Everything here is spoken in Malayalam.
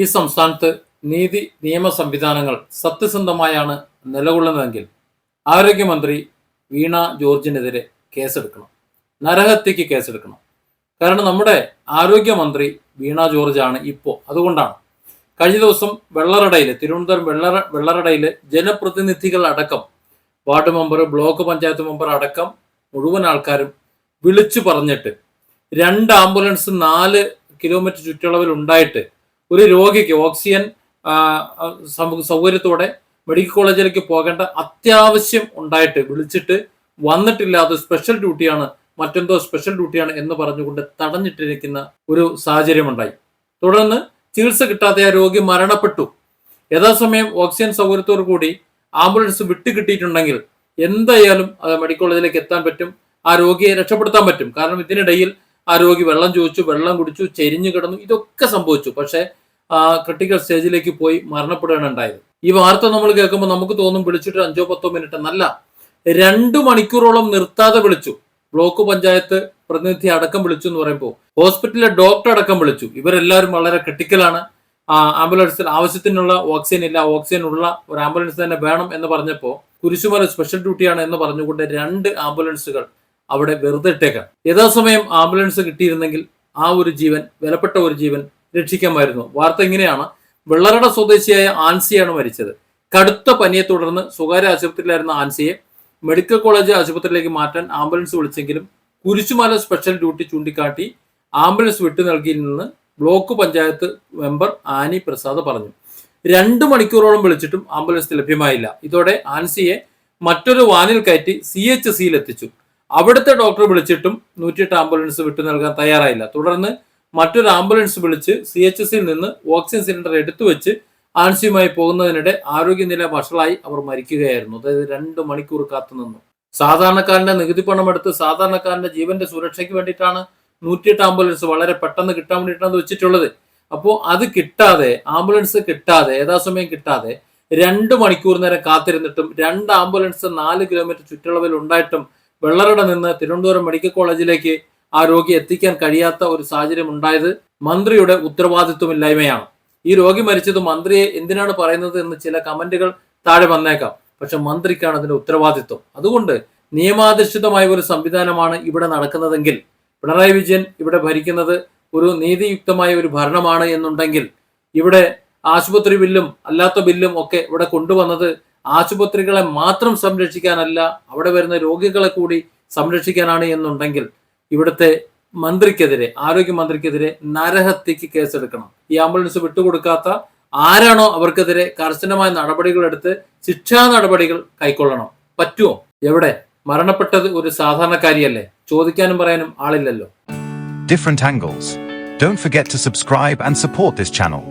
ഈ സംസ്ഥാനത്ത് നീതി നിയമ സംവിധാനങ്ങൾ സത്യസന്ധമായാണ് നിലകൊള്ളുന്നതെങ്കിൽ ആരോഗ്യമന്ത്രി വീണ ജോർജിനെതിരെ കേസെടുക്കണം. നരഹത്യക്ക് കേസെടുക്കണം. കാരണം നമ്മുടെ ആരോഗ്യമന്ത്രി വീണ ജോർജാണ് ഇപ്പോൾ അതുകൊണ്ടാണ്. കഴിഞ്ഞ ദിവസം വെള്ളറടയിൽ തിരുവനന്തപുരം വെള്ളറ വെള്ളറടയിൽ ജനപ്രതിനിധികൾ അടക്കം ward member block panchayat member അടക്കം മുഴുവൻ ആൾക്കാരും വിളിച്ചു പറഞ്ഞിട്ട് രണ്ട് ആംബുലൻസ് നാല് കിലോമീറ്റർ ചുറ്റളവിൽ ഉണ്ടായിട്ട് ഒരു രോഗിക്ക് ഓക്സിജൻ സൗകര്യത്തോടെ മെഡിക്കൽ കോളേജിലേക്ക് പോകേണ്ട അത്യാവശ്യം ഉണ്ടായിട്ട് വിളിച്ചിട്ട് വന്നിട്ടില്ല അത് സ്പെഷ്യൽ ഡ്യൂട്ടിയാണ് മറ്റെന്തോ സ്പെഷ്യൽ ഡ്യൂട്ടിയാണ് എന്ന് പറഞ്ഞുകൊണ്ട് തടഞ്ഞിട്ടിരിക്കുന്ന ഒരു സാഹചര്യമുണ്ടായി തുടർന്ന് ചികിത്സ കിട്ടാതെ ആ രോഗി മരണപ്പെട്ടു. യഥാസമയം ഓക്സിജൻ സൗകര്യത്തോടു കൂടി ആംബുലൻസ് വിട്ടുകിട്ടിയിട്ടുണ്ടെങ്കിൽ എന്തായാലും അത് മെഡിക്കൽ കോളേജിലേക്ക് എത്താൻ പറ്റും ആ രോഗിയെ രക്ഷപ്പെടുത്താൻ പറ്റും. കാരണം ഇതിനിടയിൽ ആ രോഗി വെള്ളം ചോദിച്ചു വെള്ളം കുടിച്ചു ചെരിഞ്ഞു കിടന്നു ഇതൊക്കെ സംഭവിച്ചു. പക്ഷേ ക്രിട്ടിക്കൽ സ്റ്റേജിലേക്ക് പോയി മരണപ്പെടുകയാണ് ഉണ്ടായത്. ഈ വാർത്ത നമ്മൾ കേൾക്കുമ്പോൾ നമുക്ക് തോന്നും വിളിച്ചിട്ട് അഞ്ചോ പത്തോ മിനിറ്റ് എന്നല്ല. രണ്ടു മണിക്കൂറോളം നിർത്താതെ വിളിച്ചു. ബ്ലോക്ക് പഞ്ചായത്ത് പ്രതിനിധി അടക്കം വിളിച്ചു എന്ന് പറയുമ്പോൾ ഹോസ്പിറ്റലിലെ ഡോക്ടർ അടക്കം വിളിച്ചു. ഇവരെല്ലാവരും വളരെ ക്രിട്ടിക്കലാണ് ആംബുലൻസിൽ ആവശ്യത്തിനുള്ള ഓക്സിജൻ ഇല്ല ഓക്സിജൻ ഉള്ള ഒരു ആംബുലൻസ് തന്നെ വേണം എന്ന് പറഞ്ഞപ്പോൾ കുരിശുമല സ്പെഷ്യൽ ഡ്യൂട്ടിയാണ് എന്ന് പറഞ്ഞുകൊണ്ട് രണ്ട് ആംബുലൻസുകൾ അവിടെ വെറുതെ ഇട്ടേക്കാം യഥാസമയം ആംബുലൻസ് കിട്ടിയിരുന്നെങ്കിൽ ആ ഒരു ജീവൻ വിലപ്പെട്ട ഒരു ജീവൻ രക്ഷിക്കാമായിരുന്നു. വാർത്ത ഇങ്ങനെയാണ്. വെള്ളറട സ്വദേശിയായ ആൻസിയാണ് മരിച്ചത്. കടുത്ത പനിയെ തുടർന്ന് സ്വകാര്യ ആശുപത്രിയിലായിരുന്ന ആൻസിയെ മെഡിക്കൽ കോളേജ് ആശുപത്രിയിലേക്ക് മാറ്റാൻ ആംബുലൻസ് വിളിച്ചെങ്കിലും കുരിശുമല സ്പെഷ്യൽ ഡ്യൂട്ടി ചൂണ്ടിക്കാട്ടി ആംബുലൻസ് വിട്ടു നൽകിയെന്ന് block panchayat member Annie Prasad പറഞ്ഞു. രണ്ട് മണിക്കൂറോളം വിളിച്ചിട്ടും ആംബുലൻസ് ലഭ്യമായില്ല. ഇതോടെ ആൻസിയെ മറ്റൊരു വാനിൽ കയറ്റി സി എച്ച് സിയിൽ എത്തിച്ചു അവിടുത്തെ ഡോക്ടർ വിളിച്ചിട്ടും നൂറ്റിയെട്ട് ആംബുലൻസ് വിട്ടു നൽകാൻ തയ്യാറായില്ല. തുടർന്ന് മറ്റൊരു ആംബുലൻസ് വിളിച്ച് സി എച്ച് സിയിൽ നിന്ന് ഓക്സിജൻ സിലിണ്ടർ എടുത്തു വെച്ച് ആൻസിയുമായി പോകുന്നതിനിടെ ആരോഗ്യനില വഷളായി അവർ മരിക്കുകയായിരുന്നു. അതായത് രണ്ട് മണിക്കൂർ കാത്തുനിന്നു സാധാരണക്കാരന്റെ നികുതി പണം എടുത്ത് സാധാരണക്കാരന്റെ ജീവന്റെ സുരക്ഷയ്ക്ക് വേണ്ടിയിട്ടാണ് നൂറ്റിയെട്ട് ആംബുലൻസ് വളരെ പെട്ടെന്ന് കിട്ടാൻ വേണ്ടിയിട്ടാണ് വെച്ചിട്ടുള്ളത്. അപ്പോൾ അത് കിട്ടാതെ ആംബുലൻസ് കിട്ടാതെ യഥാസമയം കിട്ടാതെ രണ്ട് മണിക്കൂർ നേരം കാത്തിരുന്നിട്ടും രണ്ട് ആംബുലൻസ് നാല് കിലോമീറ്റർ ചുറ്റളവിൽ ഉണ്ടായിട്ടും വെള്ളറട നിന്ന് തിരുവനന്തപുരം മെഡിക്കൽ കോളേജിലേക്ക് ആ രോഗി എത്തിക്കാൻ കഴിയാത്ത ഒരു സാഹചര്യം ഉണ്ടായത് മന്ത്രിയുടെ ഉത്തരവാദിത്വമില്ലായ്മയാണ്. ഈ രോഗി മരിച്ചത് മന്ത്രിയെ എന്തിനാണ് പറയുന്നത് എന്ന് ചില കമന്റുകൾ താഴെ വന്നേക്കാം. പക്ഷെ മന്ത്രിക്കാണ് അതിന്റെ ഉത്തരവാദിത്വം. അതുകൊണ്ട് നിയമാധിഷ്ഠിതമായ ഒരു സംവിധാനമാണ് ഇവിടെ നടക്കുന്നതെങ്കിൽ പിണറായി വിജയൻ ഇവിടെ ഭരിക്കുന്നത് ഒരു നീതിയുക്തമായ ഒരു ഭരണമാണ് എന്നുണ്ടെങ്കിൽ ഇവിടെ ആശുപത്രി ബില്ലും അല്ലാത്ത ബില്ലും ഒക്കെ ഇവിടെ കൊണ്ടുവന്നത് ആശുപത്രികളെ മാത്രം സംരക്ഷിക്കാനല്ല അവിടെ വരുന്ന രോഗികളെ കൂടി സംരക്ഷിക്കാനാണ് എന്നുണ്ടെങ്കിൽ ഇവിടുത്തെ മന്ത്രിക്കെതിരെ ആരോഗ്യമന്ത്രിക്കെതിരെ നരഹത്യക്ക് കേസെടുക്കണം. ഈ ആംബുലൻസ് വിട്ടുകൊടുക്കാത്ത ആരാണോ അവർക്കെതിരെ കർശനമായ നടപടികൾ എടുത്ത് ശിക്ഷാ നടപടികൾ കൈക്കൊള്ളണം. പറ്റുമോ? എവിടെ? മരണപ്പെട്ടത് ഒരു സാധാരണക്കാരിയല്ലേ? ചോദിക്കാനും പറയാനും ആളില്ലല്ലോ. Different angles. Don't forget to subscribe and support this channel.